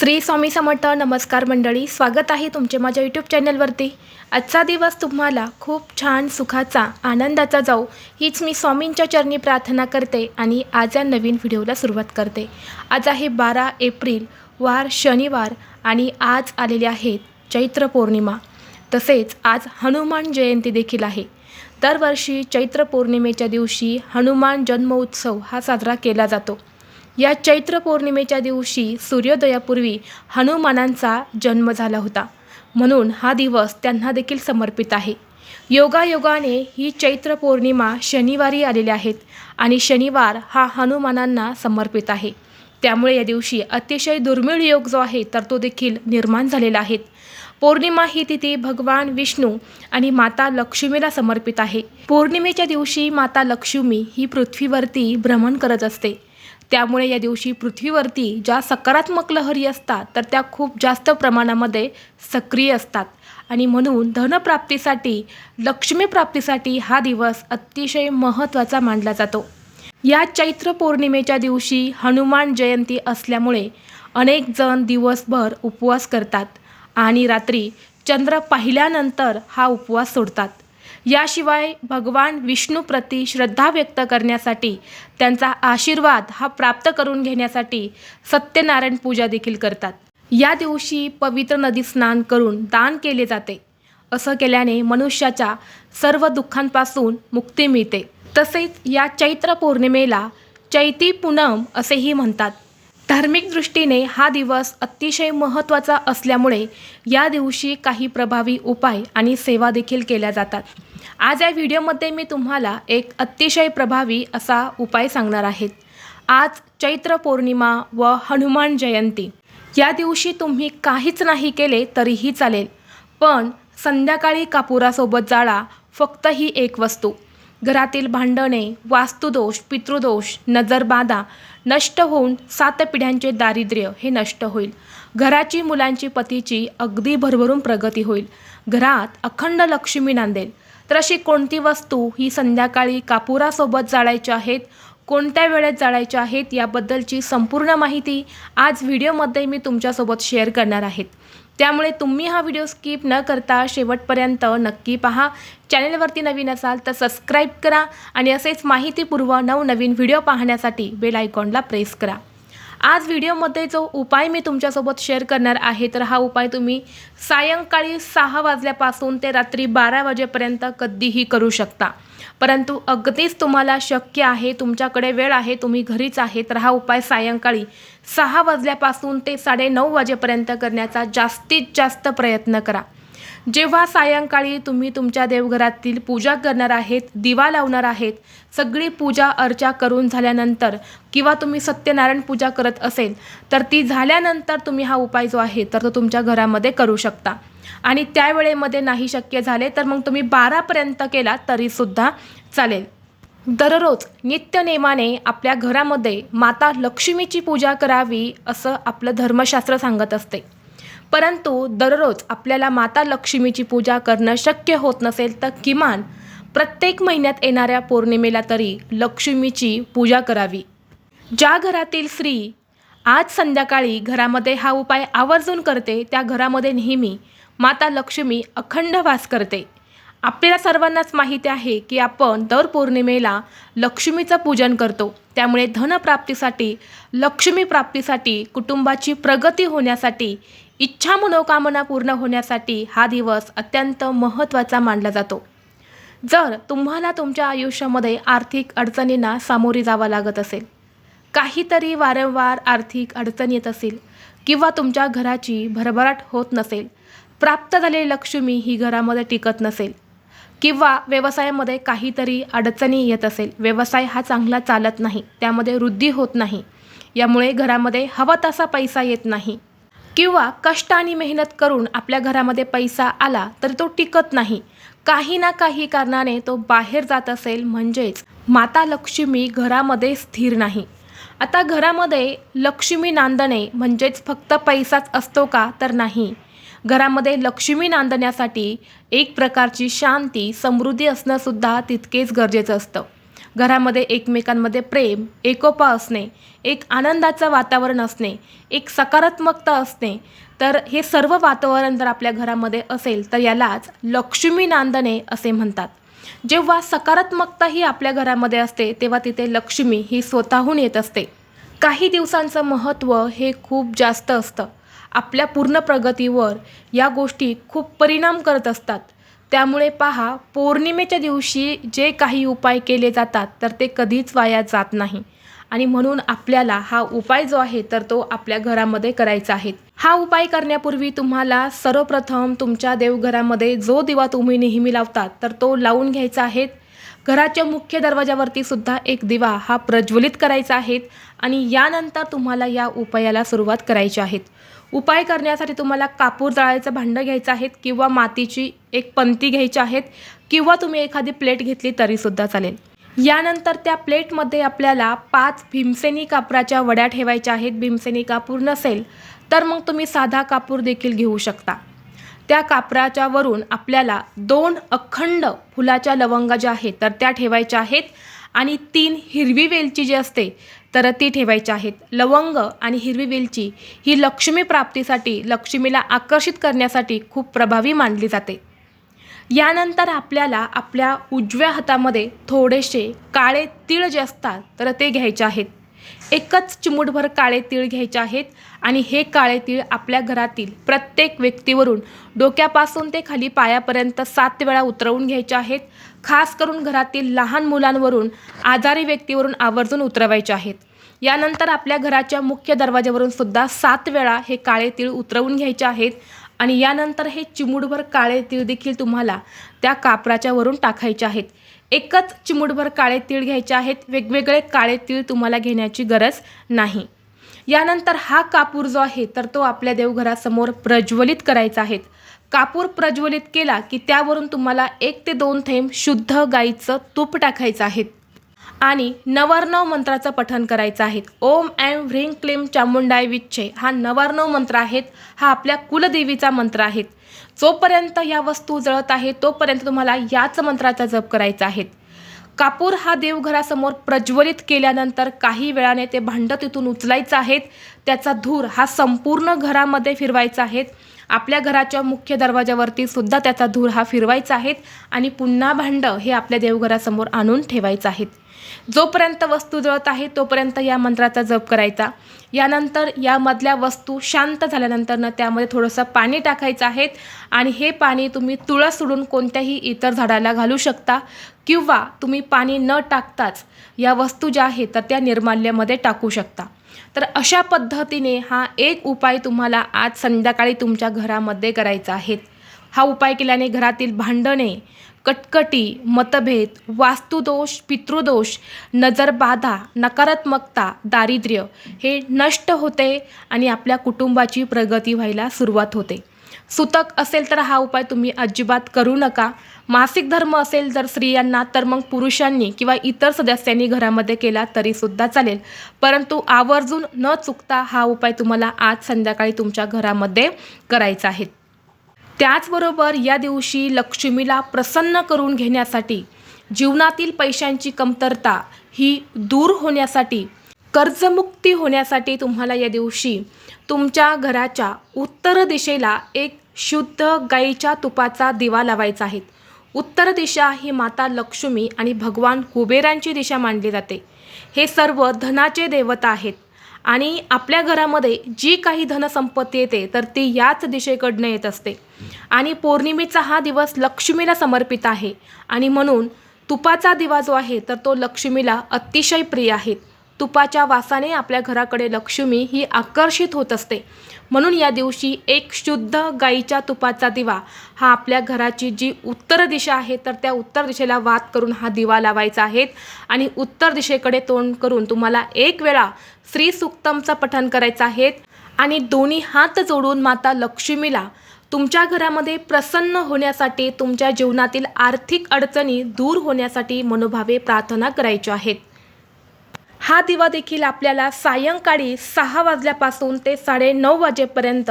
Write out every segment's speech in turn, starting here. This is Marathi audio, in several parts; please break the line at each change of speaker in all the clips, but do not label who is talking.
श्री स्वामी समर्थ नमस्कार मंडळी स्वागत आहे तुमचे माझ्या यूट्यूब चॅनलवरती आजचा दिवस तुम्हाला खूप छान सुखाचा आनंदाचा जाऊ हीच मी स्वामींच्या चरणी प्रार्थना करते आणि आज या नवीन व्हिडिओला सुरुवात करते. आज आहे बारा एप्रिल वार शनिवार आणि आज आलेले आहेत चैत्र पौर्णिमा. तसेच आज हनुमान जयंती देखील आहे. दरवर्षी चैत्र पौर्णिमेच्या दिवशी हनुमान जन्मोत्सव हा साजरा केला जातो. या चैत्र पौर्णिमेच्या दिवशी सूर्योदयापूर्वी हनुमानांचा जन्म झाला होता. म्हणून हा दिवस त्यांना देखील समर्पित आहे. योगायोगाने ही चैत्र पौर्णिमा शनिवारी आलेल्या आहेत आणि शनिवार हा हनुमानांना समर्पित आहे. त्यामुळे या दिवशी अतिशय दुर्मिळ योग जो आहे तर तो देखील निर्माण झालेला आहे. पौर्णिमा ही तिथी भगवान विष्णू आणि माता लक्ष्मीला समर्पित आहे. पौर्णिमेच्या दिवशी माता लक्ष्मी ही पृथ्वीवरती भ्रमण करत असते. त्यामुळे या दिवशी पृथ्वीवरती ज्या सकारात्मक लहरी असतात तर त्या खूप जास्त प्रमाणामध्ये सक्रिय असतात. आणि म्हणून धनप्राप्तीसाठी लक्ष्मीप्राप्तीसाठी हा दिवस अतिशय महत्त्वाचा मानला जातो. या चैत्र पौर्णिमेच्या दिवशी हनुमान जयंती असल्यामुळे अनेक जण दिवसभर उपवास करतात आणि रात्री चंद्र पाहिल्यानंतर हा उपवास सोडतात. याशिवाय भगवान विष्णूप्रती श्रद्धा व्यक्त करण्यासाठी त्यांचा आशीर्वाद हा प्राप्त करून घेण्यासाठी सत्यनारायण पूजा देखील करतात. या दिवशी पवित्र नदी स्नान करून दान केले जाते. असं केल्याने मनुष्याच्या सर्व दुःखांपासून मुक्ती मिळते. तसेच या चैत्र पौर्णिमेला चैती पूनम असेही म्हणतात. धार्मिक दृष्टीने हा दिवस अतिशय महत्त्वाचा असल्यामुळे या दिवशी काही प्रभावी उपाय आणि सेवा देखील केल्या जातात. आज या व्हिडिओमध्ये मी तुम्हाला एक अतिशय प्रभावी असा उपाय सांगणार आहेत आज चैत्र पौर्णिमा व हनुमान जयंती. या दिवशी तुम्ही काहीच नाही केले तरीही चालेल. पण संध्याकाळी कापुरासोबत जाळा फक्त ही एक वस्तू. घरातील भांडणे वास्तुदोष पितृदोष नजरबाधा नष्ट होऊन सात पिढ्यांचे दारिद्र्य हे नष्ट होईल. घराची मुलांची पतीची अगदी भरभरून प्रगती होईल. घरात अखंड लक्ष्मी नांदेल. तर अशी कोणती वस्तू ही संध्याकाळी कापुरासोबत जाळायची आहेत कोणत्या वेळेत जाळायच्या आहेत याबद्दलची संपूर्ण माहिती आज व्हिडिओमध्ये मी तुमच्यासोबत शेअर करणार आहेत त्यामुळे तुम्ही हा व्हिडिओ स्किप न करता शेवटपर्यंत नक्की पहा. चॅनलवरती नवीन असाल तर सबस्क्राईब करा आणि असेच माहितीपूर्व नवनवीन व्हिडिओ पाहण्यासाठी बेल आयकॉनला प्रेस करा. आज व्हिडिओमध्ये जो उपाय मी तुमच्यासोबत शेअर करणार आहे तर हा उपाय तुम्ही सायंकाळी सहा वाजल्यापासून ते रात्री बारा वाजेपर्यंत कधीही करू शकता. परंतु अगदीच तुम्हाला शक्य आहे तुमच्याकडे वेळ आहे तुम्ही घरीच आहे तर हा उपाय सायंकाळी सहा वाजल्यापासून ते साडेनऊ वाजेपर्यंत करण्याचा जास्तीत जास्त प्रयत्न करा. जेव्हा सायंकाळी तुम्ही तुमच्या देवघरातील पूजा करणार आहेत दिवा लावणार आहेत सगळी पूजा अर्चा करून झाल्यानंतर किंवा तुम्ही सत्यनारायण पूजा करत असेल तर ती झाल्यानंतर तुम्ही हा उपाय जो आहे तर तो तुमच्या घरामध्ये करू शकता. आणि त्यावेळेमध्ये नाही शक्य झाले तर मग तुम्ही बारापर्यंत केला तरीसुद्धा चालेल. दररोज नित्यनेमाने आपल्या घरामध्ये माता लक्ष्मीची पूजा करावी असं आपलं धर्मशास्त्र सांगत असते. परंतु दररोज आपल्याला माता लक्ष्मीची पूजा करणं शक्य होत नसेल तर किमान प्रत्येक महिन्यात येणाऱ्या पौर्णिमेला तरी लक्ष्मीची पूजा करावी. ज्या घरातील स्त्री आज संध्याकाळी घरामध्ये हा उपाय आवर्जून करते त्या घरामध्ये नेहमी माता लक्ष्मी अखंड वास करते. आपल्याला सर्वांनाच माहिती आहे की आपण दर पौर्णिमेला लक्ष्मीचं पूजन करतो. त्यामुळे धनप्राप्तीसाठी लक्ष्मी प्राप्तीसाठी कुटुंबाची प्रगती होण्यासाठी इच्छा मनोकामना पूर्ण होण्यासाठी हा दिवस अत्यंत महत्त्वाचा मानला जातो. जर तुम्हाला तुमच्या आयुष्यामध्ये आर्थिक अडचणींना सामोरी जावं लागत असेल काहीतरी वारंवार आर्थिक अडचण येत असेल किंवा तुमच्या घराची भरभराट होत नसेल प्राप्त झालेली लक्ष्मी ही घरामध्ये टिकत नसेल किंवा व्यवसायामध्ये काहीतरी अडचणी येत असेल व्यवसाय हा चांगला चालत नाही त्यामध्ये वृद्धी होत नाही यामुळे घरामध्ये हवा तसा पैसा येत नाही किंवा कष्ट आणि मेहनत करून आपल्या घरामध्ये पैसा आला तर तो टिकत नाही. काही ना काही कारणाने तो बाहेर जात असेल म्हणजेच माता लक्ष्मी घरामध्ये स्थिर नाही. आता घरामध्ये लक्ष्मी नांदणे म्हणजेच फक्त पैसाच असतो का तर नाही. घरामध्ये लक्ष्मी नांदण्यासाठी एक प्रकारची शांती समृद्धी असणंसुद्धा तितकेच गरजेचं असतं. घरामध्ये एकमेकांमध्ये प्रेम एकोपा असणे एक आनंदाचं वातावरण असणे एक सकारात्मकता असणे तर हे सर्व वातावरण जर आपल्या घरामध्ये असेल तर यालाच लक्ष्मी नांदणे असे म्हणतात. जेव्हा सकारात्मकता ही आपल्या घरामध्ये असते तेव्हा तिथे लक्ष्मी ही स्वतःहून येत असते. काही दिवसांचं महत्त्व हे खूप जास्त असतं. आपल्या पूर्ण प्रगतीवर या गोष्टी खूप परिणाम करत असतात. त्यामुळे पहा पौर्णिमेच्या दिवशी जे काही उपाय केले जातात तर ते कधीच वाया जात नाही. आणि म्हणून आपल्याला हा उपाय जो आहे तर तो आपल्या घरामध्ये करायचा आहे. हा उपाय करण्यापूर्वी तुम्हाला सर्वप्रथम तुमच्या देवघरामध्ये जो दिवा तुम्ही नेहमी लावतात तर तो लावून घ्यायचा आहे. घराच्या मुख्य दरवाजावरती सुद्धा एक दिवा हा प्रज्वलित करायचा आहे. आणि यानंतर तुम्हाला या उपायाला सुरुवात करायची आहे. उपाय करण्यासाठी तुम्हाला कापूर जाळायचं भांडं घ्यायचं आहेत किंवा मातीची एक पंती घ्यायची आहेत किंवा तुम्ही एखादी प्लेट घेतली तरीसुद्धा चालेल. यानंतर त्या प्लेटमध्ये आपल्याला पाच भीमसेनी कापराच्या वड्या ठेवायच्या आहेत. भीमसेनी कापूर नसेल तर मग तुम्ही साधा कापूर देखील घेऊ शकता. त्या कापराच्या वरून आपल्याला दोन अखंड फुलाच्या लवंगा ज्या आहेत तर त्या ठेवायच्या आहेत आणि तीन हिरवी वेलची जी असते तर ती ठेवायची आहेत. लवंग आणि हिरवी वेलची ही लक्ष्मी प्राप्तीसाठी लक्ष्मीला आकर्षित करण्यासाठी खूप प्रभावी मानली जाते. यानंतर आपल्याला आपल्या उजव्या हातामध्ये थोडेसे काळे तीळ जे असतात तर ते घ्यायचे आहेत. एकच चिमूटभर काळे तीळ घ्यायचे आहेत आणि हे काळे तीळ आपल्या घरातील प्रत्येक व्यक्तीवरून डोक्यापासून ते खाली पायापर्यंत सात वेळा उतरवून घ्यायचे आहेत. खास करून घरातील लहान मुलांवरून आजारी व्यक्तीवरून आवर्जून उतरवायचे आहेत. यानंतर आपल्या घराच्या मुख्य दरवाज्यावरून सुद्धा सात वेळा हे काळे तीळ उतरवून घ्यायचे आहेत. आणि यानंतर हे चिमूटभर काळे तीळ देखील तुम्हाला त्या कापराच्या वरून टाकायचे आहेत. एकच चिमूटभर काळे तीळ घ्यायचे आहेत. वेगवेगळे काळे तीळ तुम्हाला घेण्याची गरज नाही. यानंतर हा कापूर जो आहे तर तो आपल्या देवघरासमोर प्रज्वलित करायचा आहे. कापूर प्रज्वलित केला की त्यावरून तुम्हाला एक ते दोन थेंब शुद्ध गाईचं तूप टाकायचं आहे. आणि नवार्णव मंत्राचं पठन करायचं आहे. ओम ऐं ह्रीं क्लीम चामुंडाय विच्छे. हा नवार्णव मंत्र आहेत. हा आपल्या कुलदेवीचा मंत्र आहे जोपर्यंत ह्या वस्तू जळत आहे तोपर्यंत तुम्हाला याच मंत्राचा जप करायचा आहे. कापूर हा देवघरासमोर प्रज्वलित केल्यानंतर काही वेळाने ते भांडं तिथून उचलायचं आहेत त्याचा धूर हा संपूर्ण घरामध्ये फिरवायचा आहे. आपल्या घराच्या मुख्य दरवाजावरती सुद्धा त्याचा धूर हा फिरवायचा आहे. आणि पुन्हा भांडं हे आपल्या देवघरासमोर आणून ठेवायचं आहेत जोपर्यंत वस्तू जळत आहे तोपर्यंत या मंत्राचा जप करायचा. यानंतर यामधल्या वस्तू शांत झाल्यानंतरनं त्यामध्ये थोडंसं पाणी टाकायचं आहे आणि हे पाणी तुम्ही तुळस सोडून कोणत्याही इतर झाडाला घालू शकता किंवा तुम्ही पाणी न टाकताच या वस्तू ज्या आहेत तर त्या निर्माल्यामध्ये टाकू शकता. तर अशा पद्धतीने हा एक उपाय तुम्हाला आज संध्याकाळी तुमच्या घरामध्ये करायचा आहे. हा उपाय केल्याने घरातील भांडणे कटकटी मतभेद वास्तुदोष पितृदोष नजरबाधा नकारात्मकता दारिद्र्य हे नष्ट होते आणि आपल्या कुटुंबाची प्रगती व्हायला सुरुवात होते. सुतक असेल तर हा उपाय तुम्ही अजिबात करू नका. मासिक धर्म असेल जर स्त्रियांना तर मग पुरुषांनी किंवा इतर सदस्यांनी घरामध्ये केला तरीसुद्धा चालेल. परंतु आवर्जून न चुकता हा उपाय तुम्हाला आज संध्याकाळी तुमच्या घरामध्ये करायचा आहे. त्याचबरोबर या दिवशी लक्ष्मीला प्रसन्न करून घेण्यासाठी जीवनातील पैशांची कमतरता ही दूर होण्यासाठी कर्जमुक्ती होण्यासाठी तुम्हाला या दिवशी तुमच्या घराच्या उत्तर दिशेला एक शुद्ध गाईच्या तुपाचा दिवा लावायचा आहे. उत्तर दिशा ही माता लक्ष्मी आणि भगवान कुबेरांची दिशा मानली जाते. हे सर्व धनाचे देवता आहेत. आणि आपल्या घरामध्ये जी काही धनसंपत्ती येते तर ती याच दिशेकडनं येत असते. आणि पौर्णिमेचा हा दिवस लक्ष्मीला समर्पित आहे. आणि म्हणून तुपाचा दिवा जो आहे तर तो लक्ष्मीला अतिशय प्रिय आहे. तुपाच्या वासाने आपल्या घराकडे लक्ष्मी ही आकर्षित होत असते. म्हणून या दिवशी एक शुद्ध गाईच्या तुपाचा दिवा हा आपल्या घराची जी उत्तर दिशा आहे तर त्या उत्तर दिशेला वात करून हा दिवा लावायचा आहे. आणि उत्तर दिशेकडे तोंड करून तुम्हाला एक वेळा श्री सुक्तमचं पठण करायचं आहे आणि दोन्ही हात जोडून माता लक्ष्मीला तुमच्या घरामध्ये प्रसन्न होण्यासाठी तुमच्या जीवनातील आर्थिक अडचणी दूर होण्यासाठी मनोभावे प्रार्थना करायच्या आहेत. हा दिवा देखील आपल्याला सायंकाळी सहा वाजल्यापासून ते साडेनऊ वाजेपर्यंत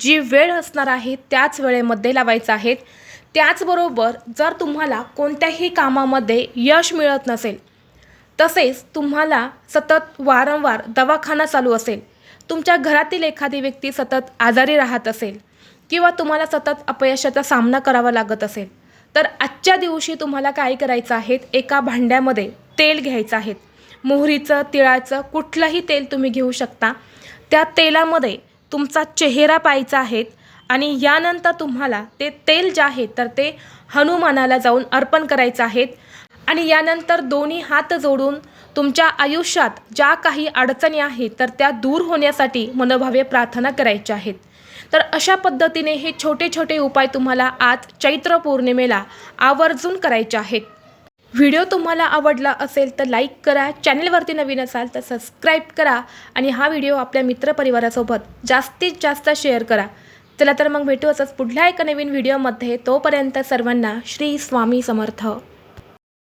जी वेळ असणार आहे त्याच वेळेमध्ये लावायचा आहे त्याचबरोबर जर तुम्हाला कोणत्याही कामामध्ये यश मिळत नसेल तसेच तुम्हाला सतत वारंवार दवाखाना चालू असेल तुमच्या घरातील एखादी व्यक्ती सतत आजारी राहत असेल किंवा तुम्हाला सतत अपयशाचा सामना करावा लागत असेल तर आजच्या दिवशी तुम्हाला काय करायचं आहे? एका भांड्यामध्ये तेल घ्यायचं आहे. मोहरीचं तिळाचं कुठलंही तेल तुम्ही घेऊ शकता. त्या तेलामध्ये तुमचा चेहरा पाहायचा आहे आणि यानंतर तुम्हाला ते तेल जे आहे तर ते हनुमानाला जाऊन अर्पण करायचं आहे. आणि यानंतर दोन्ही हात जोडून तुमच्या आयुष्यात ज्या काही अडचणी आहेत तर त्या दूर होण्यासाठी मनोभावे प्रार्थना करायच्या आहेत. तर अशा पद्धतीने हे छोटे छोटे उपाय तुम्हाला आज चैत्र पौर्णिमेला आवर्जून करायचे आहेत. व्हिडिओ तुम्हाला आवडला असेल तर लाईक करा चॅनलवरती नवीन असाल तर सबस्क्राईब करा आणि हा व्हिडिओ आपल्या मित्रपरिवारासोबत जास्तीत जास्त शेअर करा. चला तर मग भेटू असंच पुढल्या एका नवीन व्हिडिओमध्ये. तोपर्यंत सर्वांना श्री स्वामी समर्थ.